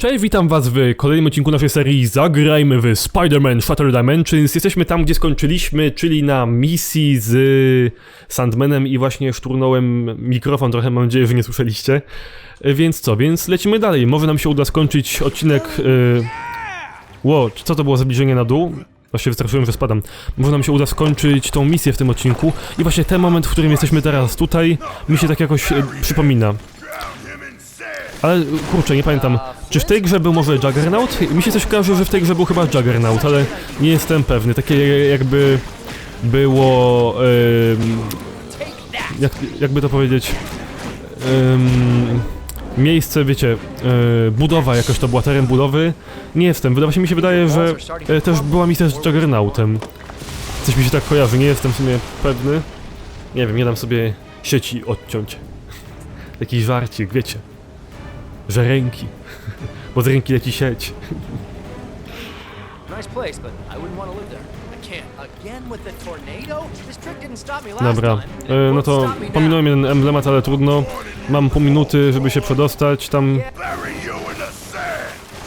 Cześć, witam was w kolejnym odcinku naszej serii Zagrajmy w Spider-Man Shattered Dimensions. Jesteśmy tam, gdzie skończyliśmy, czyli na misji z Sandmanem i właśnie szturnąłem mikrofon, trochę mam nadzieję, że nie słyszeliście. E, Więc co, więc lecimy dalej. Może nam się uda skończyć odcinek... Yy... Ło, co to było zbliżenie na dół? Właśnie wystraszyłem, że spadam. Może nam się uda skończyć tą misję w tym odcinku. I właśnie ten moment, w którym jesteśmy teraz tutaj, mi się tak jakoś e, przypomina. Ale kurczę, nie pamiętam. Czy w tej grze był może Juggernaut? Mi się coś kojarzy, że w tej grze był chyba Juggernaut, ale nie jestem pewny. Takie jakby było. jak, jakby to powiedzieć. miejsce, wiecie, e, budowa jakoś to była, teren budowy. Nie jestem, wydaje się mi się wydaje, że e, też była misja z Juggernautem. Coś mi się tak kojarzy, nie jestem w sumie pewny. Nie wiem, nie dam sobie sieci odciąć. Jakiś żarcik, wiecie. Że ręki. Bo z ręki leci sieć. Dobra, e, no to pominąłem jeden emblemat, ale trudno. Mam pół minuty, żeby się przedostać, tam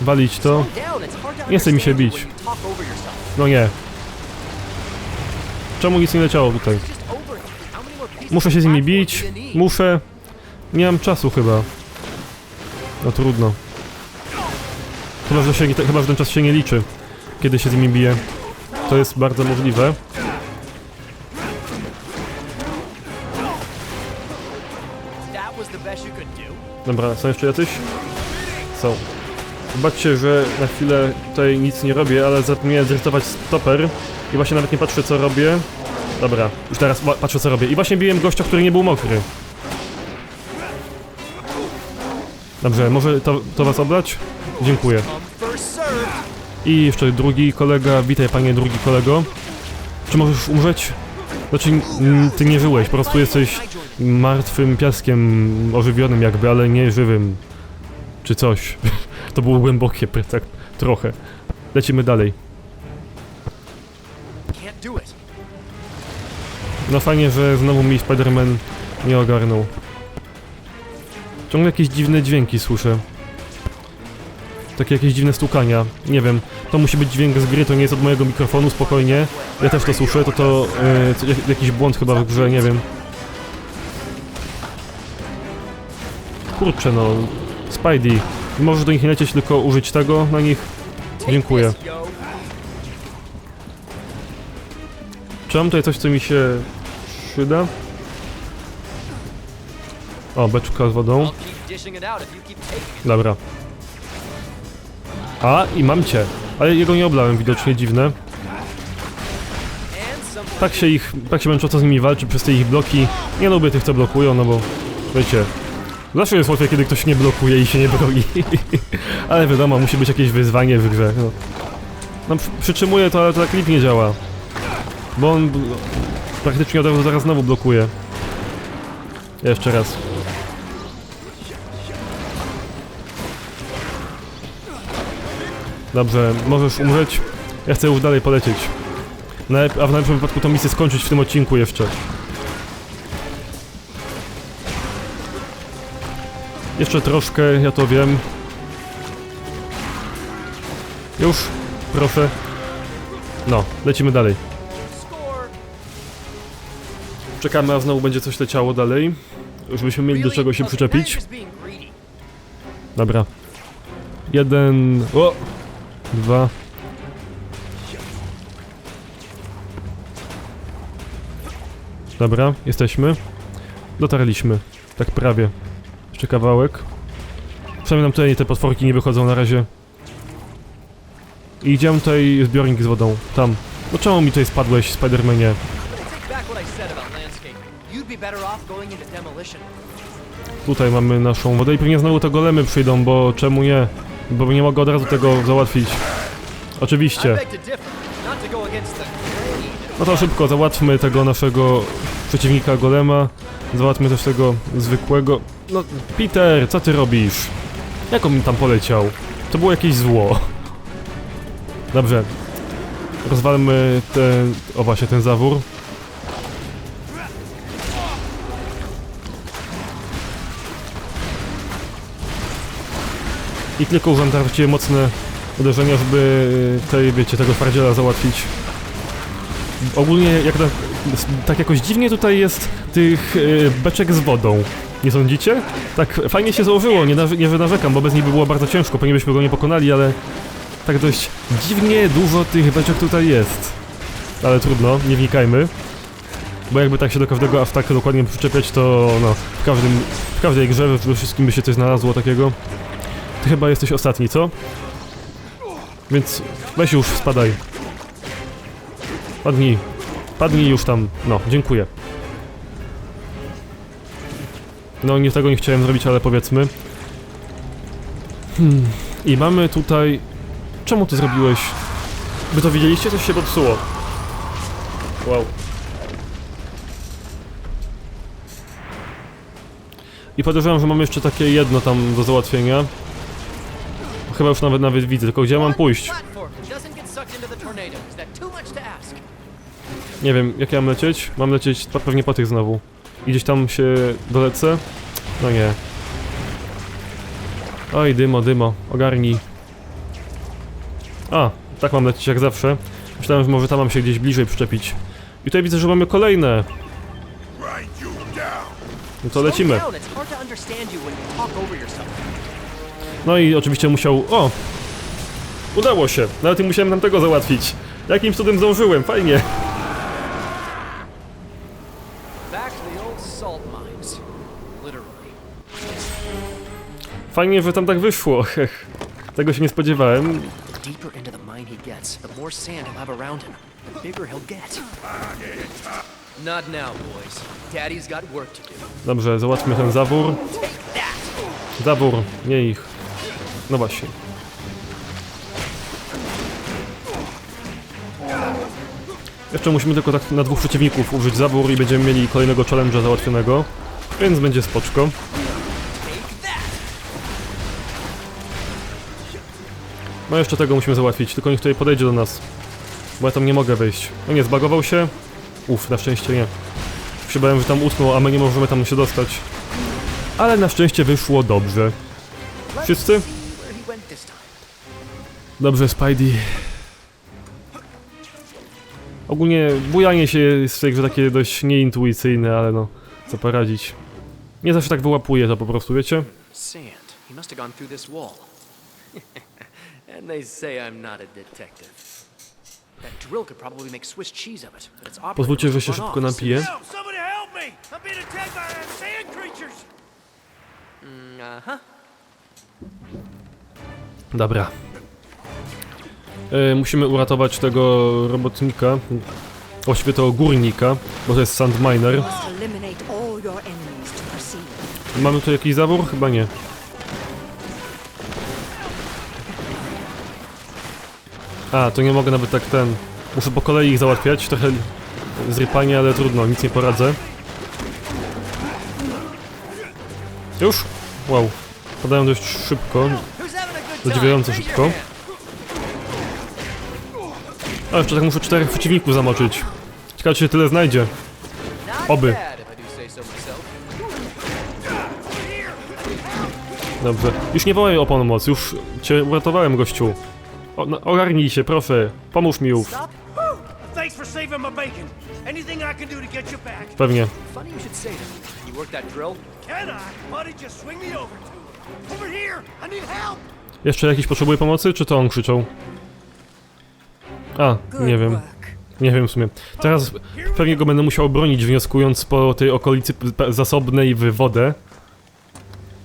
walić to. Nie chce mi się bić. No nie. Czemu nic nie leciało tutaj? Muszę się z nimi bić, muszę... Nie mam czasu chyba. No trudno. Chyba, że, się, chyba, że ten czas się nie liczy, kiedy się z nimi bije. To jest bardzo możliwe. Dobra, są jeszcze jacyś? Są. Zobaczcie, że na chwilę tutaj nic nie robię, ale zapomniałem zresetować stoper i właśnie nawet nie patrzę co robię. Dobra, już teraz patrzę co robię. I właśnie biłem gościa, który nie był mokry. Dobrze, może to, to was oblać? Dziękuję. I jeszcze drugi kolega, witaj panie drugi kolego. Czy możesz umrzeć? Znaczy, ty nie żyłeś, po prostu jesteś martwym piaskiem, ożywionym jakby, ale nie żywym. Czy coś. to było głębokie, tak trochę. Lecimy dalej. No fajnie, że znowu mi Spider-Man nie ogarnął. Ciągle jakieś dziwne dźwięki słyszę. Takie jakieś dziwne stukania. Nie wiem. To musi być dźwięk z gry, to nie jest od mojego mikrofonu, spokojnie. Ja też to słyszę, to to jak- jakiś błąd chyba w grze, nie wiem. Kurczę no. Spidey. Możesz do nich nie lecieć, tylko użyć tego na nich. Dziękuję. Czy mam tutaj coś, co mi się przyda? O, beczka z wodą. I'll A, i mam cię. Ale jego nie oblałem, widocznie dziwne. Tak się ich, tak się męczą, co z nimi walczy przez te ich bloki. Nie lubię tych, co blokują, no bo, wiecie... Zawsze jest łatwiej, kiedy ktoś nie blokuje i się nie broni. ale wiadomo, musi być jakieś wyzwanie w grze. No, no przy, przytrzymuję to, ale to tak nie działa. Bo on praktycznie od razu zaraz znowu blokuje. Jeszcze raz. Dobrze, możesz umrzeć. Ja chcę już dalej polecieć. Najlep- a w najlepszym wypadku to misję skończyć w tym odcinku jeszcze. Jeszcze troszkę, ja to wiem. Już, proszę. No, lecimy dalej. Czekamy, a znowu będzie coś leciało dalej. Żebyśmy mieli do czego się przyczepić. Dobra. Jeden. O! Dwa. Dobra, jesteśmy. Dotarliśmy. Tak prawie. Jeszcze kawałek. Przynajmniej nam tutaj te potworki nie wychodzą na razie. I idziemy tutaj zbiornik z wodą. Tam. No czemu mi tutaj spadłeś, Spidermanie? Tutaj mamy naszą wodę i pewnie znowu te golemy przyjdą, bo czemu nie? Bo nie mogę od razu tego załatwić. Oczywiście. No to szybko, załatwmy tego naszego przeciwnika golema. Załatwmy też tego zwykłego... No, Peter, co ty robisz? Jak on mi tam poleciał? To było jakieś zło. Dobrze. Rozwalmy ten... O właśnie, ten zawór. I tylko teraz właściwie mocne uderzenia, żeby tej, wiecie, tego twardziela załatwić. Ogólnie, jak tak, tak jakoś dziwnie tutaj jest tych y, beczek z wodą. Nie sądzicie? Tak fajnie się założyło, nie, nie narzekam, bo bez nich by było bardzo ciężko, pewnie byśmy go nie pokonali, ale tak dość dziwnie dużo tych beczek tutaj jest. Ale trudno, nie wnikajmy. Bo jakby tak się do każdego aż tak dokładnie przyczepiać, to no, w, każdym, w każdej grze we wszystkim by się coś znalazło takiego. Ty chyba jesteś ostatni, co? Więc weź już, spadaj. Padnij. Padnij już tam. No, dziękuję. No, nie tego nie chciałem zrobić, ale powiedzmy. Hmm. I mamy tutaj... Czemu ty zrobiłeś? Wy to widzieliście? Coś się popsuło. Wow. I podejrzewam, że mam jeszcze takie jedno tam do załatwienia. Chyba już nawet nawet widzę, tylko gdzie mam pójść? Nie wiem, jak ja mam lecieć? Mam lecieć pe- pewnie po tych znowu. I gdzieś tam się dolecę? No nie. Oj, dymo, dymo, ogarnij. A, tak mam lecieć jak zawsze. Myślałem, że może tam mam się gdzieś bliżej przyczepić. I tutaj widzę, że mamy kolejne. No to lecimy. No i oczywiście musiał... O! Udało się! Nawet nie musiałem tam tego załatwić. Jakimś cudem zdążyłem, fajnie. Fajnie, że tam tak wyszło. Hech. Tego się nie spodziewałem. Dobrze, załatwmy ten zawór. Zawór, nie ich. No właśnie. Jeszcze musimy tylko tak na dwóch przeciwników użyć zawór i będziemy mieli kolejnego challenge'a załatwionego. Więc będzie spoczko. No jeszcze tego musimy załatwić, tylko niech tutaj podejdzie do nas. Bo ja tam nie mogę wejść. No nie, zbagował się? Uf, na szczęście nie. Się że tam utknął, a my nie możemy tam się dostać. Ale na szczęście wyszło dobrze. Wszyscy? Dobrze, Spidey. Ogólnie bujanie się jest w tej grze takie dość nieintuicyjne, ale no, co poradzić. Nie zawsze tak wyłapuje to po prostu, wiecie? Sand. He must have gone through this wall. and they say I'm not a detective. That drill could probably make Swiss cheese of it, but it's operator Pozwólcie, że się szybko napiję. Help! E, musimy uratować tego robotnika. Właściwie to górnika, bo to jest Sandminer. Mamy tu jakiś zawór? Chyba nie. A, to nie mogę nawet tak ten... Muszę po kolei ich załatwiać, trochę zrypanie, ale trudno, nic nie poradzę. Już? Wow. Padają dość szybko. Zadziwiająco szybko. A, jeszcze tak muszę czterech przeciwników zamoczyć. Ciekawe, czy się tyle znajdzie. Oby. Dobrze. Już nie wołaj o pomoc, już cię uratowałem, gościu. O, no, ogarnij się, proszę. Pomóż mi już. Pewnie. Jeszcze jakiś potrzebuje pomocy, czy to on krzyczał? A, nie wiem. Nie wiem w sumie. Teraz pewnie go będę musiał bronić, wnioskując po tej okolicy zasobnej w wodę.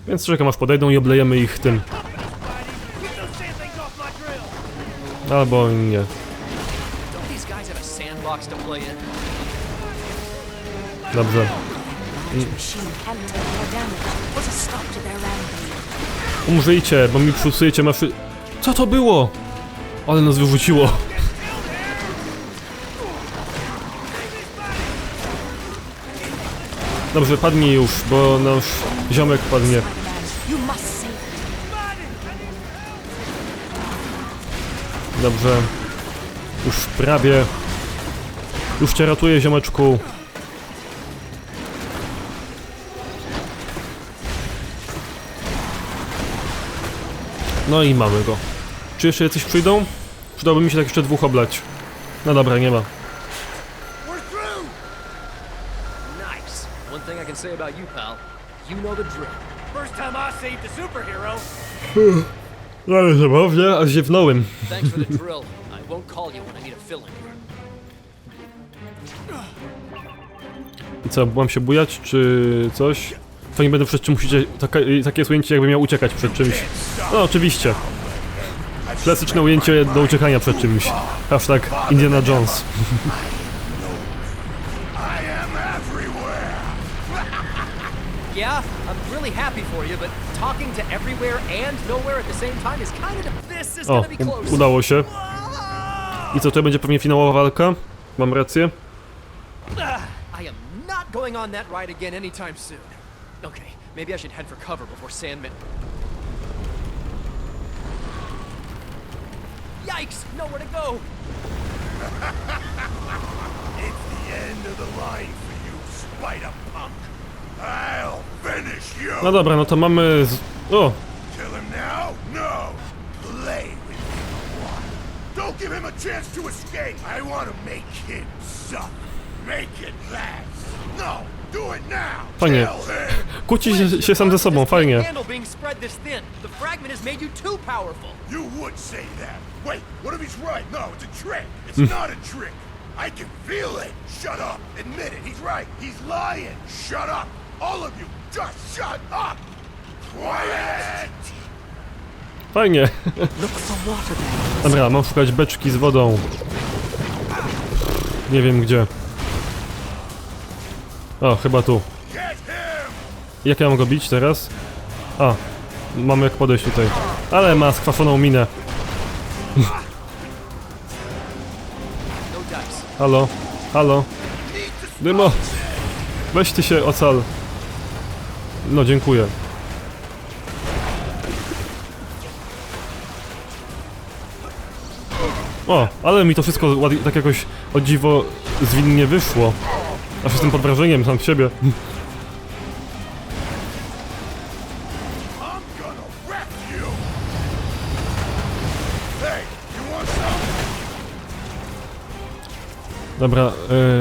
Więc czekam aż podejdą i oblejemy ich tym. Albo nie. Dobrze. Umrzyjcie, bo mi psujecie maszy... Co to było? Ale nas wyrzuciło. Dobrze, padnij już, bo nasz ziomek padnie. Dobrze. Już prawie. Już cię ratuję, ziomeczku. No i mamy go. Czy jeszcze jacyś przyjdą? Przydałoby mi się tak jeszcze dwóch oblać. No dobra, nie ma. Say about you, pal. You know the drill. First time I saved the superhero. No ale zabawnie, aż ziewnąłem. Thanks for the drill. I won't call you when I need a filling. I co, mam się bujać, czy coś? To nie będę przed czym musicie... Taka, takie jest ujęcie, jakbym miał uciekać przed czymś. No, oczywiście. Klasyczne ujęcie do uciekania przed czymś. Hashtag Indiana Jones. Yeah, I'm really happy for you, but talking to everywhere and nowhere at the same time is kind of... This is O, gonna be u- close. udało się. I co, to będzie pewnie finałowa walka? Mam rację? Ah, I am not going on that ride again anytime soon. Okay, maybe I should head for cover before Sandman. Yikes! Nowhere to go. It's the end of the line for you, spider punk. I'll finish you. No dobra, no to mamy... Z... O! Kill him now? No. Play with him one. Don't give him a chance to escape. I want to make him suffer. Make it last. No, do it now. Fajnie. Kill him. Kłóci się, się sam ze sobą, This can't fajnie. handle being spread this thin. The fragment has made you too powerful. You would say that. Wait, what if he's right? No, it's a trick. It's not a trick. I can feel it. Shut up. Admit it. He's right. He's lying. Shut up. All of you, just shut up. Quiet. Fajnie. Dobra, mam szukać beczki z wodą. Nie wiem gdzie. O, chyba tu. Jak ja mam go bić teraz? A, mamy jak podejść tutaj. Ale ma skwaszoną minę. No. Halo? Halo? Dymo! Weź ty się ocal. No, dziękuję. O, ale mi to wszystko tak jakoś o dziwo zwinnie wyszło. Aż jestem pod wrażeniem sam z siebie. Dobra,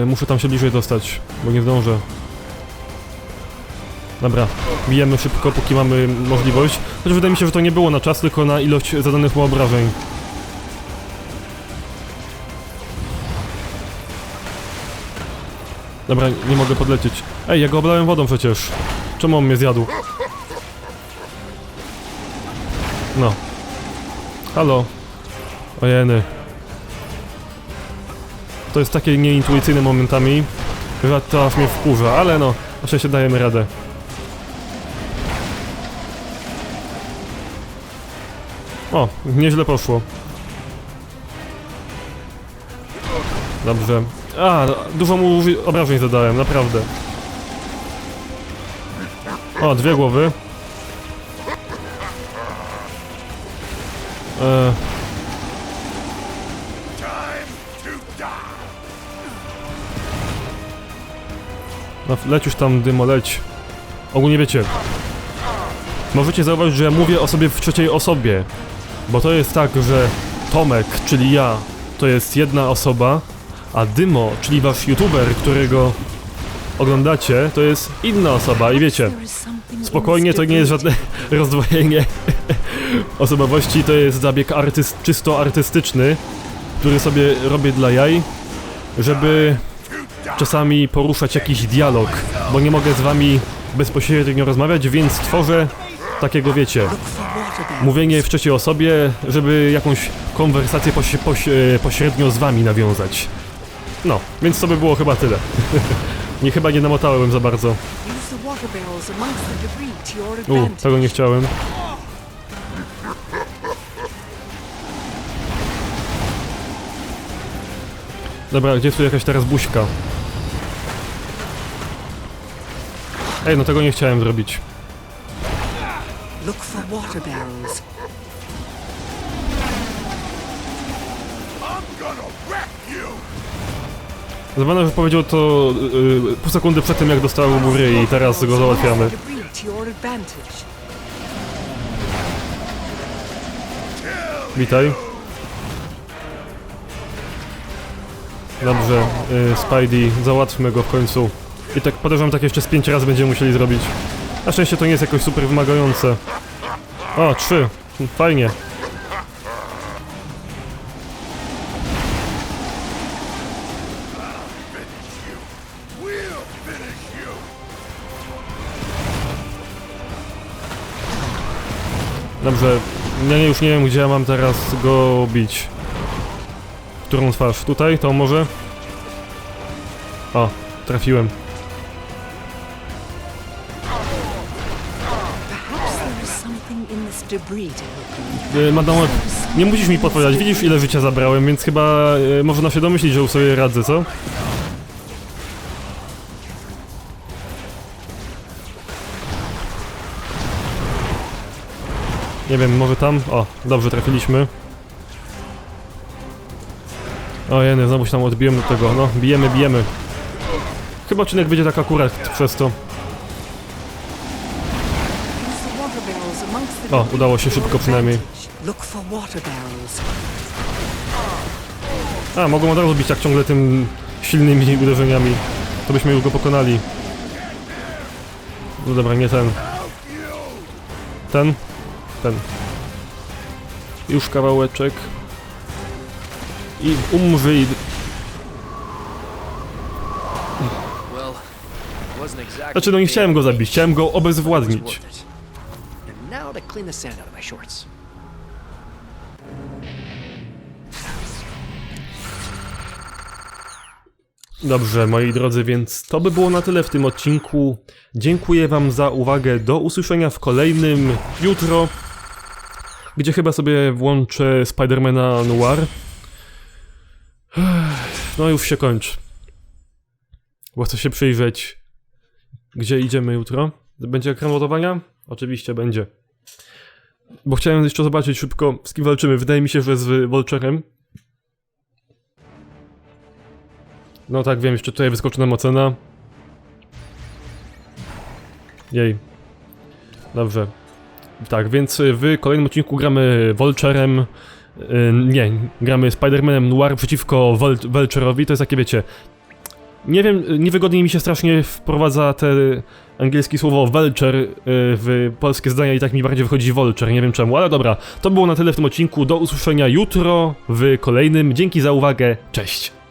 y, muszę tam się bliżej dostać, bo nie zdążę. Dobra, bijemy szybko, póki mamy możliwość. Chociaż wydaje mi się, że to nie było na czas, tylko na ilość zadanych mu obrażeń. Dobra, nie mogę podlecieć. Ej, ja go oblałem wodą przecież. Czemu on mnie zjadł? No. Halo. Ojeny. To jest takie nieintuicyjne momentami, że to aż mnie wkurza, ale no, na dajemy radę. O, nieźle poszło. Dobrze. A, dużo mu obrażeń zadałem, naprawdę. O, dwie głowy. E. No, leć już tam, dymo, leć. Ogólnie wiecie. Możecie zauważyć, że ja mówię o sobie w trzeciej osobie. Bo to jest tak, że Tomek, czyli ja, to jest jedna osoba, a Dymo, czyli wasz youtuber, którego oglądacie, to jest inna osoba i wiecie. Spokojnie, to nie jest żadne rozdwojenie osobowości, to jest zabieg artyst, czysto artystyczny, który sobie robię dla jaj, żeby czasami poruszać jakiś dialog, bo nie mogę z wami bezpośrednio rozmawiać, więc tworzę takiego, wiecie. Mówienie w trzeciej osobie, żeby jakąś konwersację poś, poś, e, pośrednio z wami nawiązać. No, więc to by było chyba tyle. nie, chyba nie namotałem za bardzo. U, tego nie chciałem. Dobra, gdzie tu jakaś teraz buźka? Ej, no tego nie chciałem zrobić. Look for water barrels. I'm gonna wreck you. Zabawne, że powiedział to yy, pół sekundy przed tym, jak dostał mury i teraz go załatwiamy. Witaj. Dobrze, y, Spidey, załatwmy go w końcu. I tak podejrzewam, tak jeszcze z pięć razy będziemy musieli zrobić. Na szczęście to nie jest jakoś super wymagające. O, trzy. Fajnie. Dobrze, ja już nie wiem, gdzie ja mam teraz go bić. Którą twarz? Tutaj? To może? O, trafiłem. Madamo, nie musisz mi podpowiadać, widzisz ile życia zabrałem, więc chyba yy, można się domyślić, że już sobie radzę, co? Nie wiem, może tam? O, dobrze, trafiliśmy. O jeny, znowu się tam odbiłem do tego, no, bijemy, bijemy. Chyba odcinek będzie tak akurat przez to. O, udało się szybko przynajmniej. A, mogą od razu bić tak ciągle tym silnymi uderzeniami. To byśmy już go pokonali. No dobra, nie ten. Ten? Ten. Już kawałeczek. I umrzyj. Znaczy, no nie chciałem go zabić, chciałem go obezwładnić. Clean the sand out of my shorts. Dobrze, moi drodzy, więc to by było na tyle w tym odcinku. Dziękuję Wam za uwagę. Do usłyszenia w kolejnym jutro, gdzie chyba sobie włączę Spidermana Noir. No już się kończy. Bo chcę się przyjrzeć. Gdzie idziemy jutro? Będzie ekran? Oczywiście będzie. Bo chciałem jeszcze zobaczyć szybko, z kim walczymy. Wydaje mi się, że z Volcherem. No tak, wiem, jeszcze tutaj wyskoczy nam ocena. Jej. Dobrze. Tak, więc w kolejnym odcinku gramy Vulturem. y, Nie, gramy Spider-Manem Noir przeciwko Vulture'owi. To jest takie, wiecie... Nie wiem, niewygodnie mi się strasznie wprowadza te angielskie słowo Vulture y, w polskie zdania i tak mi bardziej wychodzi Vulture, nie wiem czemu, ale dobra. To było na tyle w tym odcinku. Do usłyszenia jutro w kolejnym. Dzięki za uwagę, cześć!